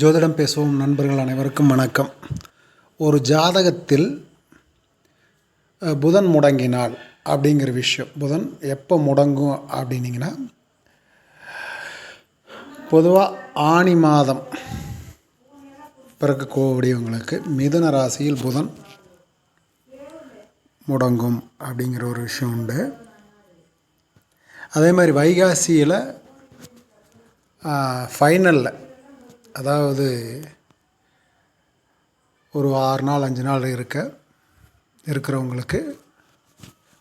ஜோதிடம் பேசுவோம் நண்பர்கள் அனைவருக்கும் வணக்கம். ஒரு ஜாதகத்தில் புதன் முடங்கினால் அப்படிங்கிற விஷயம். புதன் எப்போ முடங்கும் அப்படின்னிங்கன்னா பொதுவாக ஆணி மாதம் பிறக்கக்கூடியவங்களுக்கு மிதுன ராசியில் புதன் முடங்கும் அப்படிங்கிற ஒரு விஷயம் உண்டு. அதே மாதிரி வைகாசியில் ஃபைனலில் அதாவது ஒரு ஆறு நாள் அஞ்சு நாள் இருக்க இருக்கிறவங்களுக்கு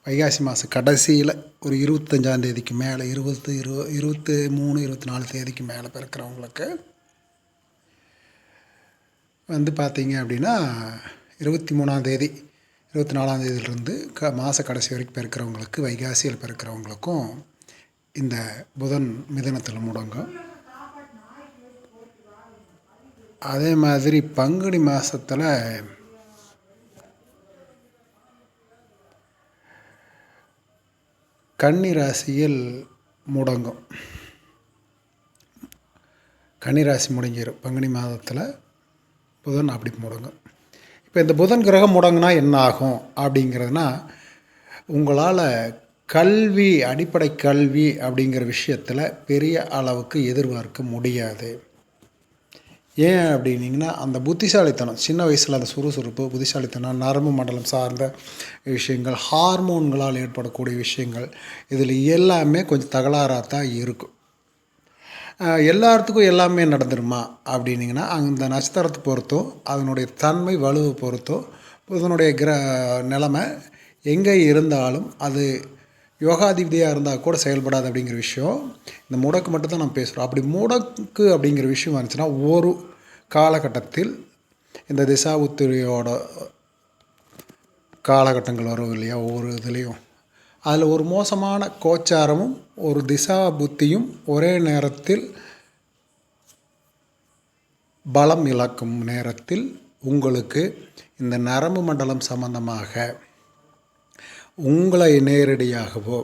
வைகாசி மாதம் கடைசியில் ஒரு இருபத்தஞ்சாந்தேதிக்கு மேலே இருபத்து இரு இருபத்து மூணு இருபத்தி நாலு தேதிக்கு மேலே பிறக்கிறவங்களுக்கு வந்து பார்த்தீங்க அப்படின்னா இருபத்தி மூணாந்தேதி இருபத்தி நாலாந்தேதியிலிருந்து க மாத கடைசி வரைக்கும் பிறக்கிறவங்களுக்கு வைகாசியில் பிறக்கிறவங்களுக்கும் இந்த புதன் மிதனத்தில் முடங்கும். அதே மாதிரி பங்குனி மாதத்தில் கன்னி ராசியில் முடங்கும். கன்னி ராசி முடங்கிடும் பங்குனி மாதத்தில் புதன் அப்படி முடங்கும். இப்போ இந்த புதன் கிரகம் முடங்குனா என்ன ஆகும் அப்படிங்கிறதுனா உங்களால் கல்வி அடிப்படை கல்வி அப்படிங்கிற விஷயத்தில் பெரிய அளவுக்கு எதிர்பார்க்க முடியாது. ஏன் அப்படின்னீங்கன்னா அந்த புத்திசாலித்தனம் சின்ன வயசில் அந்த சுறுசுறுப்பு புத்திசாலித்தனம் நரம்பு மண்டலம் சார்ந்த விஷயங்கள் ஹார்மோன்களால் ஏற்படக்கூடிய விஷயங்கள் இதில் எல்லாமே கொஞ்சம் தகராறாக தான் இருக்கும். எல்லாத்துக்கும் எல்லாமே நடந்துருமா அப்படின்னிங்கன்னா அந்த நட்சத்திரத்தை பொறுத்தோ அதனுடைய தன்மை வலுவை பொறுத்தோ இதனுடைய கிர நிலமை எங்கே இருந்தாலும் அது யோகாதிபதியாக இருந்தால் கூட செயல்படாது அப்படிங்கிற விஷயம். இந்த முடக்கு மட்டும் தான் நம்ம பேசுகிறோம் அப்படி முடக்கு அப்படிங்கிற விஷயம் வந்துச்சுன்னா ஒரு காலகட்டத்தில் இந்த திசா உத்திரியோட காலகட்டங்கள் வரும் இல்லையா? ஒவ்வொரு இதுலேயும். அதில் ஒரு மோசமான கோச்சாரமும் ஒரு திசா புத்தியும் ஒரே நேரத்தில் பலம் இழக்கும் நேரத்தில் உங்களுக்கு இந்த நரம்பு மண்டலம் சம்பந்தமாக உங்களை நேரடியாகவோ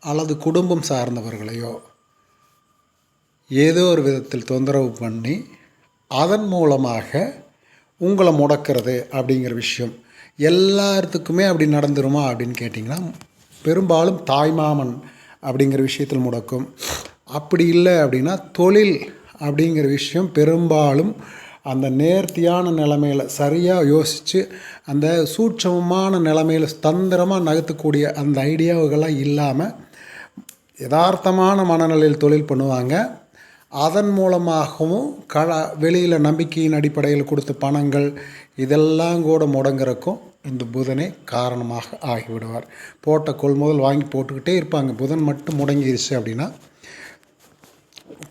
அல்லது குடும்பம் சார்ந்தவர்களையோ ஏதோ ஒரு விதத்தில் தொந்தரவு பண்ணி அதன் மூலமாக உங்களை முடக்கிறது அப்படிங்கிற விஷயம் எல்லாத்துக்குமே அப்படி நடந்துருமா அப்படின்னு கேட்டிங்கன்னா பெரும்பாலும் தாய்மாமன் அப்படிங்கிற விஷயத்தில் முடக்கும். அப்படி இல்லை அப்படின்னா தொழில் அப்படிங்கிற விஷயம் பெரும்பாலும் அந்த நேர்த்தியான நிலைமையில் சரியாக யோசித்து அந்த சூட்சமமான நிலைமையில் தந்திரமாக நகர்த்தக்கூடிய அந்த ஐடியாவுகள்லாம் இல்லாமல் யதார்த்தமான மனநிலையில் தொழில் பண்ணுவாங்க. அதன் மூலமாகவும் க வெளியில் நம்பிக்கையின் அடிப்படையில் கொடுத்த பணங்கள் இதெல்லாம் கூட முடங்குறக்கும். இந்த புதனே காரணமாக ஆகிவிடுவார். போட்ட கொள்முதல் வாங்கி போட்டுக்கிட்டே இருப்பாங்க. புதன் மட்டும் முடங்கிருச்சு அப்படின்னா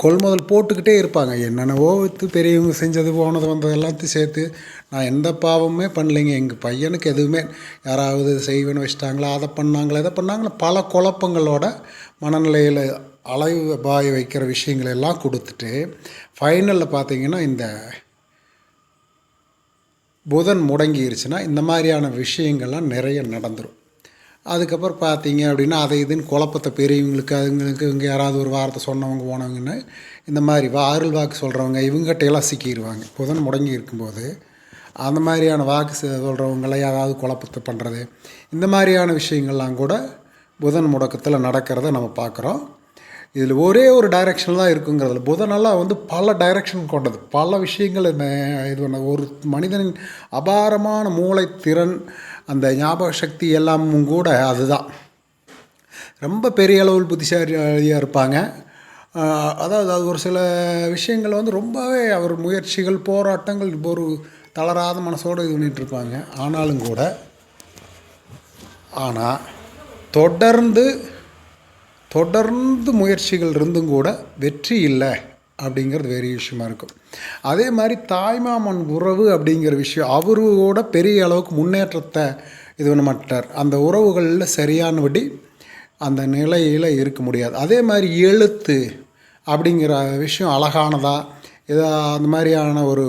கொள்முதல் போட்டுக்கிட்டே இருப்பாங்க. என்னென்னவோ விற்று பெரியவங்க செஞ்சது போனது வந்தது எல்லாத்தையும் சேர்த்து நான் எந்த பாவமுமே பண்ணலைங்க. எங்கள் பையனுக்கு எதுவுமே யாராவது செய்வேன்னு வச்சுட்டாங்களா அதை பண்ணாங்களா இதை பண்ணாங்களா பல குழப்பங்களோட மனநிலையில் அலைவு பாய வைக்கிற விஷயங்கள் எல்லாம் கொடுத்துட்டு ஃபைனலில் பார்த்தீங்கன்னா இந்த புதன் முடங்கிருச்சுன்னா இந்த மாதிரியான விஷயங்கள்லாம் நிறைய நடந்துடும் அதுக்கப்புறம் பார்த்தீங்க அப்படின்னா அதை இதுன்னு குழப்பத்தை பெரியவங்களுக்கு அதுங்களுக்கு இவங்க யாராவது ஒரு வார்த்தை சொன்னவங்க போனவங்கன்னு இந்த மாதிரி வா அருள் வாக்கு சொல்கிறவங்க இவங்ககிட்ட எல்லாம் சிக்கிடுவாங்க புதன் முடங்கி இருக்கும்போது அந்த மாதிரியான வாக்கு சொல்கிறவங்கள யாராவது குழப்பத்தை பண்ணுறது இந்த மாதிரியான விஷயங்கள்லாம் கூட புதன் முடக்கத்தில் நடக்கிறத நம்ம பார்க்குறோம். இதில் ஒரே ஒரு டைரெக்ஷன் தான் இருக்குங்கிறதுல புதனெல்லாம் வந்து பல டைரெக்ஷன் கொண்டது. பல விஷயங்கள் இது பண்ண ஒரு மனிதனின் அபாரமான மூளைத்திறன் அந்த ஞாபக சக்தி எல்லாமும் கூட அதுதான். ரொம்ப பெரிய அளவில் புத்திசாலியாக இருப்பாங்க. அதாவது அது ஒரு சில விஷயங்கள் வந்து ரொம்பவே அவர் முயற்சிகள் போராட்டங்கள் ஒரு தளராத மனசோடு இது பண்ணிகிட்ருப்பாங்க இருப்பாங்க. ஆனாலும் கூட ஆனால் தொடர்ந்து தொடர்ந்து முயற்சிகள் இருந்தும் கூட வெற்றி இல்லை. அப்படிங்கிறது வேறு விஷயமா இருக்கும். அதே மாதிரி தாய்மாமன் உறவு அப்படிங்கிற விஷயம் அவரோட பெரிய அளவுக்கு முன்னேற்றத்தை இது பண்ண மாட்டார் அந்த உறவுகளில் சரியானபடி அந்த நிலையில் இருக்க முடியாது. அதே மாதிரி எழுத்து அப்படிங்கிற விஷயம் அழகானதா ஏதோ அந்த மாதிரியான ஒரு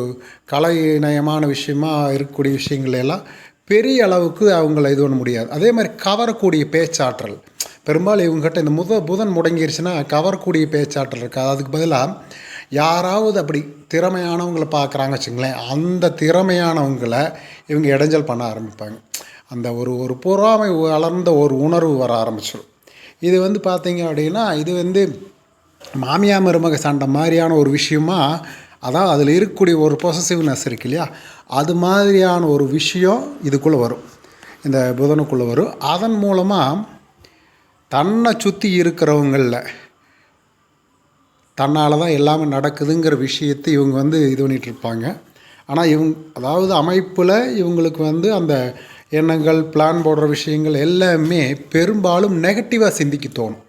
கலைநயமான விஷயமா இருக்கக்கூடிய விஷயங்கள் எல்லாம் பெரிய அளவுக்கு அவங்கள இது பண்ண முடியாது. அதே மாதிரி கவரக்கூடிய பேச்சாற்றல். பெரும்பாலும் இவங்ககிட்ட இந்த முத புதன் முடங்கிருச்சுன்னா கவரக்கூடிய பேச்சாற்றல் இருக்காது. அதுக்கு பதிலாக யாராவது அப்படி திறமையானவங்களை பார்க்குறாங்க வச்சுங்களேன் அந்த திறமையானவங்களை இவங்க இடைஞ்சல் பண்ண ஆரம்பிப்பாங்க. அந்த ஒரு ஒரு பொறாமை வளர்ந்த ஒரு உணர்வு வர ஆரம்பிச்சிடும். இது வந்து பார்த்திங்க அப்படின்னா இது வந்து மாமியா மருமக சண்டை மாதிரியான ஒரு விஷயமா அதான் அதில் இருக்கக்கூடிய ஒரு பொசசிவ்னஸ் இருக்கு இல்லையா? அது மாதிரியான ஒரு விஷயம் இதுக்குள்ளே வரும். இந்த புதனுக்குள்ளே வரும். அதன் மூலமாக தன்னை சுற்றி இருக்கிறவங்களில் தன்னால் தான் எல்லாமே நடக்குதுங்கிற விஷயத்தை இவங்க வந்து இது பண்ணிகிட்ருப்பாங்க ஆனால் இவங்க அதாவது அமைப்பில் இவங்களுக்கு வந்து அந்த எண்ணங்கள் பிளான் போடுற விஷயங்கள் எல்லாமே பெரும்பாலும் நெகட்டிவாக சிந்திக்க தோணும்.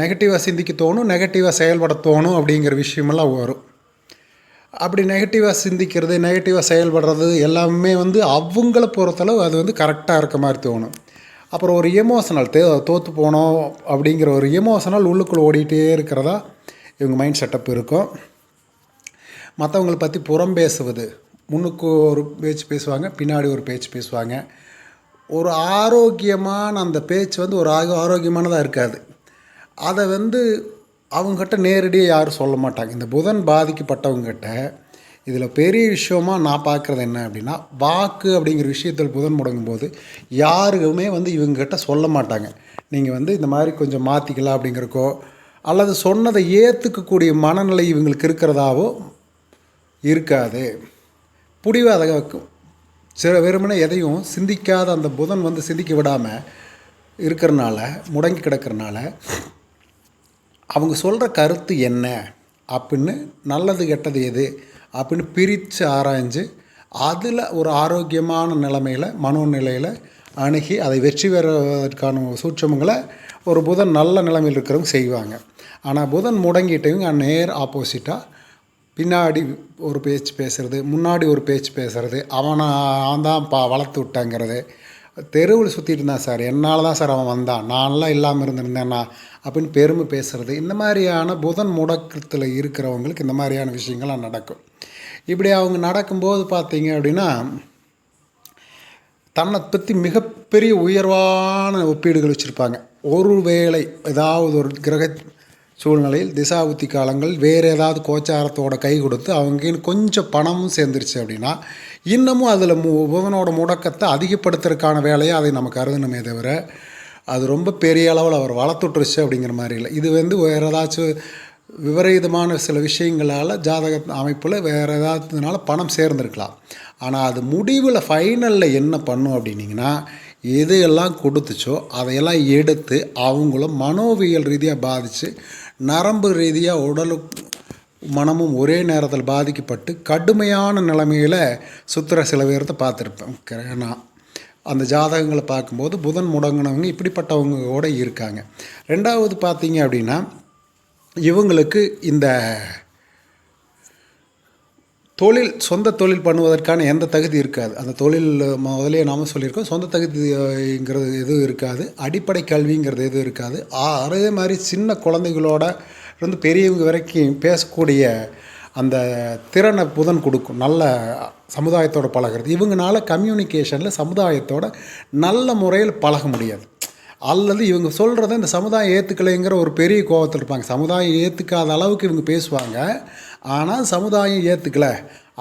நெகட்டிவாக சிந்திக்க தோணும் நெகட்டிவாக செயல்பட தோணும் அப்படிங்கிற விஷயமெல்லாம் வரும். அப்படி நெகட்டிவாக சிந்திக்கிறது நெகட்டிவாக செயல்படுறது எல்லாமே வந்து அவங்கள பொறுத்தளவு அது வந்து கரெக்டாக இருக்க மாதிரி தோணும். அப்புறம் ஒரு எமோஷனல் தே தோற்று போனோம் அப்படிங்கிற ஒரு எமோஷனல் உள்ளுக்குள்ளே ஓடிட்டே இருக்கிறதா இவங்க மைண்ட் செட்டப் இருக்கும். மற்றவங்களை பற்றி புறம் பேசுவது. முன்னுக்கு ஒரு பேச்சு பேசுவாங்க பின்னாடி ஒரு பேச்சு பேசுவாங்க. ஒரு ஆரோக்கியமான அந்த பேச்சு வந்து ஒரு ஆரோக்கியமானதாக இருக்காது. அதை வந்து அவங்ககிட்ட நேரடியாக யாரும் சொல்ல மாட்டாங்க. இந்த புதன் பாதிக்கப்பட்டவங்ககிட்ட இதில் பெரிய விஷயமா நான் பார்க்குறது என்ன அப்படின்னா வாக்கு அப்படிங்கிற விஷயத்தில் புதன் முடங்கும் போது யாருக்குமே வந்து இவங்ககிட்ட சொல்ல மாட்டாங்க. நீங்கள் வந்து இந்த மாதிரி கொஞ்சம் மாற்றிக்கலாம் அப்படிங்கிறக்கோ அல்லது சொன்னதை ஏற்றுக்கக்கூடிய மனநிலை இவங்களுக்கு இருக்கிறதாவோ இருக்காது. புடிவாத சில வெறுமனே எதையும் சிந்திக்காத அந்த புதன் வந்து சிந்திக்க விடாமல் இருக்கிறனால முடங்கி கிடக்கிறனால அவங்க சொல்கிற கருத்து என்ன அப்படின்னு நல்லது கெட்டது எது அப்படின்னு பிரித்து ஆராய்ஞ்சு அதில் ஒரு ஆரோக்கியமான நிலைமையில் மனோநிலையில் அணுகி அதை வெற்றி பெறுவதற்கான சூட்சமங்களை ஒரு புதன் நல்ல நிலைமையில் இருக்கிறவங்க செய்வாங்க. ஆனால் புதன் முடங்கிட்டவங்க நேர் ஆப்போசிட்டாக பின்னாடி ஒரு பேச்சு பேசுகிறது முன்னாடி ஒரு பேச்சு பேசுகிறது அவனை தான் பா வளர்த்து விட்டாங்கிறது தெருவில் சுற்றிட்டு இருந்தான் சார். என்னால் தான் சார் அவன் வந்தான். நான்லாம் இல்லாமல் இருந்திருந்தேன்னா அப்படின்னு பெருமை பேசுகிறது இந்த மாதிரியான புதன் முடக்கத்தில் இருக்கிறவங்களுக்கு இந்த மாதிரியான விஷயங்கள்லாம் நடக்கும். இப்படி அவங்க நடக்கும்போது பார்த்தீங்க அப்படின்னா தன்னை பற்றி மிகப்பெரிய உயர்வான ஒப்பீடுகள் வச்சுருப்பாங்க. ஒரு வேளை ஏதாவது ஒரு கிரக சூழ்நிலையில் திசாபுத்தி காலங்கள் வேறு ஏதாவது கோச்சாரத்தோட கை கொடுத்து அவங்க கொஞ்சம் பணமும் சேர்ந்துருச்சு அப்படின்னா இன்னமும் அதில் மு புதனோட முடக்கத்தை அதிகப்படுத்துறதுக்கான வேலையை அதை நம்ம கருதணுமே தவிர அது ரொம்ப பெரிய அளவில் அவர் வளர்த்துட்ருச்சு அப்படிங்கிற மாதிரி இல்லை. இது வந்து வேறு ஏதாச்சும் விபரீதமான சில விஷயங்களால் ஜாதக அமைப்பில் வேறு ஏதாவதுனால பணம் சேர்ந்துருக்கலாம். ஆனால் அது முடிவில் ஃபைனலில் என்ன பண்ணும் அப்படின்னிங்கன்னா எதையெல்லாம் கொடுத்துச்சோ அதையெல்லாம் எடுத்து அவங்களும் மனோவியல் ரீதியாக பாதித்து நரம்பு ரீதியாக உடலுக்கு மனமும் ஒரே நேரத்தில் பாதிக்கப்பட்டு கடுமையான நிலைமையில் சுற்றுற சில பேர்த்த பார்த்துருப்பேன். நான் அந்த ஜாதகங்களை பார்க்கும்போது புதன் முடங்கினவங்க இப்படிப்பட்டவங்க கூட இருக்காங்க. ரெண்டாவது பார்த்தீங்க அப்படின்னா இவங்களுக்கு இந்த தொழில் சொந்த தொழில் பண்ணுவதற்கான எந்த தகுதி இருக்காது. அந்த தொழில் முதலே நாம் சொல்லியிருக்கோம். சொந்த தகுதிங்கிறது எதுவும் இருக்காது. அடிப்படை கல்விங்கிறது எதுவும் இருக்காது. அதே மாதிரி சின்ன குழந்தைகளோட இருந்து பெரியவங்க வரைக்கும் பேசக்கூடிய அந்த திறனை புதன் கொடுக்கும். நல்ல சமுதாயத்தோட பழகிறது. இவங்கனால கம்யூனிகேஷனில் சமுதாயத்தோட நல்ல முறையில் பழக முடியாது. அல்லது இவங்க சொல்கிறத இந்த சமுதாயம் ஏற்றுக்கலைங்கிற ஒரு பெரிய கோபத்தில் இருப்பாங்க. சமுதாயம் ஏற்றுக்காத அளவுக்கு இவங்க பேசுவாங்க. ஆனால் சமுதாயம் ஏற்றுக்கலை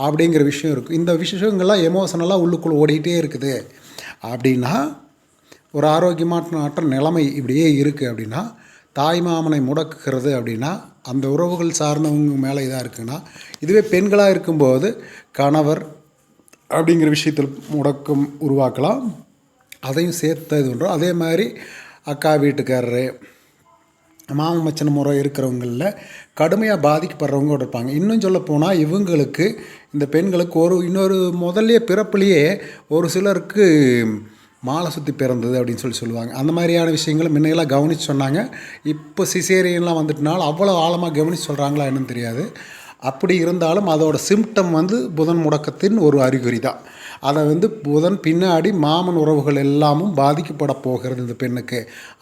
அப்படிங்கிற விஷயம் இருக்குது இந்த விஷயங்கள்லாம் எமோஷனலாக உள்ளுக்குள்ளே ஓடிக்கிட்டே இருக்குது. அப்படின்னா ஒரு ஆரோக்கியமான நிலைமை இப்படியே இருக்குது அப்படின்னா தாய் மாமனை முடக்குகிறது அப்படின்னா அந்த உறவுகள் சார்ந்தவங்க மேலே இதாக இருக்குன்னா இதுவே பெண்களாக இருக்கும்போது கணவர் அப்படிங்கிற விஷயத்தில் முடக்கம் உருவாக்கலாம். அதையும் சேர்த்து இது பண்ணுறோம். அதே மாதிரி அக்கா வீட்டுக்காரரு மாமன் மச்சன முறை இருக்கிறவங்களில் கடுமையாக பாதிக்கப்படுறவங்க இருப்பாங்க. இன்னும் சொல்லப்போனால் இவங்களுக்கு இந்த பெண்களுக்கு ஒரு இன்னொரு முதல்லையே பிறப்புலேயே ஒரு சிலருக்கு மாலை சுற்றி பிறந்தது அப்படின்னு சொல்லி சொல்லுவாங்க. அந்த மாதிரியான விஷயங்களும் முன்னையெல்லாம் கவனித்து சொன்னாங்க. இப்போ சிசேரியன்லாம் வந்துட்டனால அவ்வளோ ஆழமாக கவனித்து சொல்கிறாங்களா என்னன்னு தெரியாது. அப்படி இருந்தாலும் அதோட சிம்டம் வந்து புதன் முடக்கத்தின் ஒரு அறிகுறி தான். அதை வந்து புதன் பின்னாடி மாமன் உறவுகள் எல்லாமும் பாதிக்கப்பட போகிறது இந்த பெண்ணுக்கு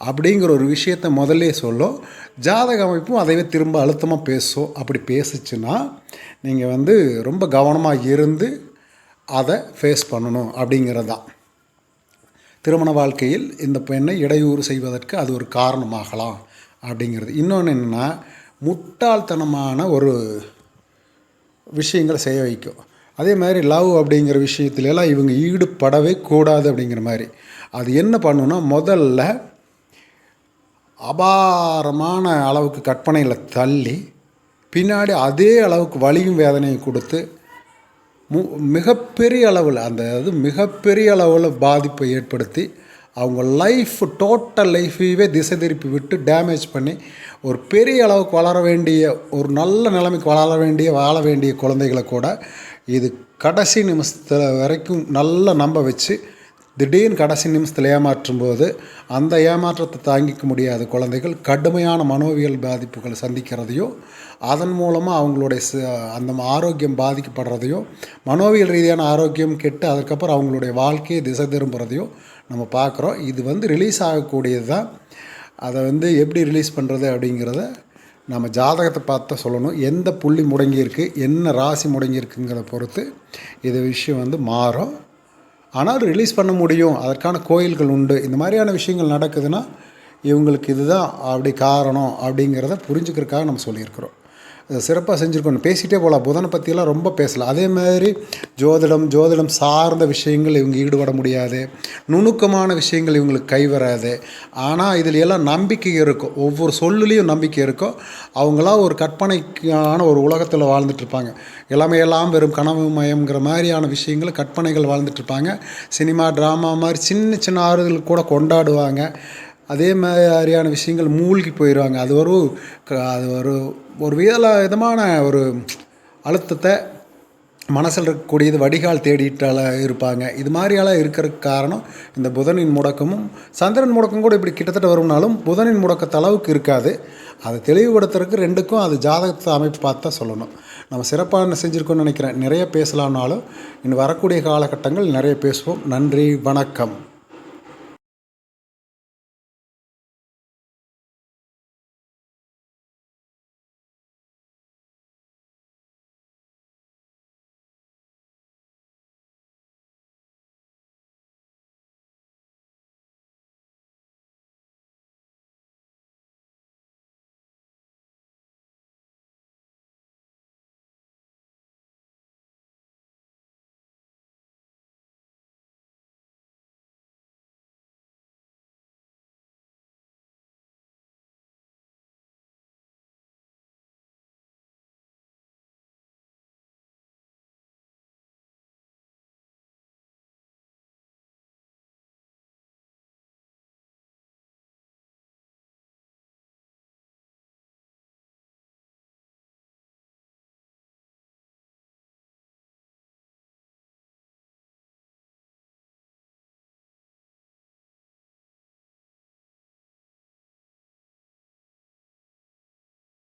அப்படிங்கிற ஒரு விஷயத்தை முதல்ல சொல்லும் ஜாதக அமைப்பும் அதைவே திரும்ப அழுத்தமாக பேசும் அப்படி பேசுச்சுன்னா நீங்கள் வந்து ரொம்ப கவனமாக இருந்து அதை ஃபேஸ் பண்ணணும் அப்படிங்கிறது தான். திருமண வாழ்க்கையில் இந்த பெண்ணை இடையூறு செய்வதற்கு அது ஒரு காரணமாகலாம் அப்படிங்கிறது. இன்னொன்று என்னென்னா முட்டாள்தனமான ஒரு விஷயங்களை செய்ய வைக்கும். அதே மாதிரி லவ் அப்படிங்கிற விஷயத்துலலாம் இவங்க ஈடுபடவே கூடாது அப்படிங்கிற மாதிரி. அது என்ன பண்ணுன்னா முதல்ல அபாரமான அளவுக்கு கற்பனையில் தள்ளி பின்னாடி அதே அளவுக்கு வலியும் வேதனையும் கொடுத்து மு மிகப்பெரிய அளவில் அந்த இது மிகப்பெரிய அளவில் பாதிப்பை ஏற்படுத்தி அவங்க லைஃப் டோட்டல் லைஃபையே திசை திருப்பி விட்டு டேமேஜ் பண்ணி ஒரு பெரிய அளவுக்கு வளர வேண்டிய ஒரு நல்ல நிலைமைக்கு வளர வேண்டிய வாழ வேண்டிய குழந்தைகளை கூட இது கடைசி நிமிஷத்தில் வரைக்கும் நல்லா நம்ப வச்சு திடீர்னு கடைசி நிமிஷத்தில் ஏமாற்றும் போது அந்த ஏமாற்றத்தை தாங்கிக்க முடியாத குழந்தைகள் கடுமையான மனோவியல் பாதிப்புகளை சந்திக்கிறதையும் அதன் மூலமாக அவங்களுடைய ச அந்த ஆரோக்கியம் பாதிக்கப்படுறதையும் மனோவியல் ரீதியான ஆரோக்கியம் கெட்டு அதுக்கப்புறம் அவங்களுடைய வாழ்க்கையை திசை திரும்புறதையும் நம்ம பார்க்குறோம். இது வந்து ரிலீஸ் ஆகக்கூடியது தான் அதை வந்து எப்படி ரிலீஸ் பண்ணுறது அப்படிங்கிறத நம்ம ஜாதகத்தை பார்த்து சொல்லணும். எந்த புள்ளி முடங்கியிருக்கு என்ன ராசி முடங்கியிருக்குங்கிறத பொறுத்து இது விஷயம் வந்து மாறும். ஆனால் ரிலீஸ் பண்ண முடியும். அதற்கான கோயில்கள் உண்டு. இந்த மாதிரியான விஷயங்கள் நடக்குதுன்னா இவங்களுக்கு இதுதான் அப்படி காரணம் அப்படிங்கிறத புரிஞ்சுக்கிறதுக்காக நம்ம சொல்லியிருக்கிறோம். சிறப்பாக செஞ்சுருக்கணும் பேசிகிட்டே போகலாம் புதனை பற்றியெல்லாம் ரொம்ப பேசலாம். அதே மாதிரி ஜோதிடம் ஜோதிடம் சார்ந்த விஷயங்கள் இவங்க ஈடுபட முடியாது. நுணுக்கமான விஷயங்கள் இவங்களுக்கு கை வராது. ஆனால் இதில் எல்லாம் நம்பிக்கை இருக்கும். ஒவ்வொரு சொல்லுலேயும் நம்பிக்கை இருக்கும். அவங்களாம் ஒரு கற்பனைக்கான ஒரு உலகத்தில் வாழ்ந்துட்டுருப்பாங்க எல்லாமே எல்லாம் வெறும் கனவு மயம்ங்கிற மாதிரியான விஷயங்கள் கற்பனைகள் வாழ்ந்துட்டுருப்பாங்க சினிமா ட்ராமா மாதிரி சின்ன சின்ன ஆறுதல் கூட கொண்டாடுவாங்க. அதே மாதிரியான விஷயங்கள் மூழ்கி போயிடுவாங்க. அது ஒரு க- அது ஒரு ஒரு விதல விதமான ஒரு அழுத்தத்தை மனசில் இருக்கக்கூடியது வடிகால் தேடிட்டால இருப்பாங்க. இது மாதிரியெல்லாம் இருக்கிறதுக்கு காரணம் இந்த புதனின் முடக்கமும் சந்திரன் முடக்கம் கூட இப்படி கிட்டத்தட்ட வரும்னாலும் புதனின் முடக்கத்த அளவுக்கு இருக்காது. அதை தெளிவுபடுத்துறதுக்கு ரெண்டுக்கும் அது ஜாதகத்தை அமைப்பு பார்த்தா சொல்லணும். நம்ம சிறப்பாக செஞ்சுருக்கோம்னு நினைக்கிறேன். நிறைய பேசலாம்னாலும் இன்னும் வரக்கூடிய காலகட்டங்கள் நிறைய பேசுவோம். நன்றி வணக்கம்.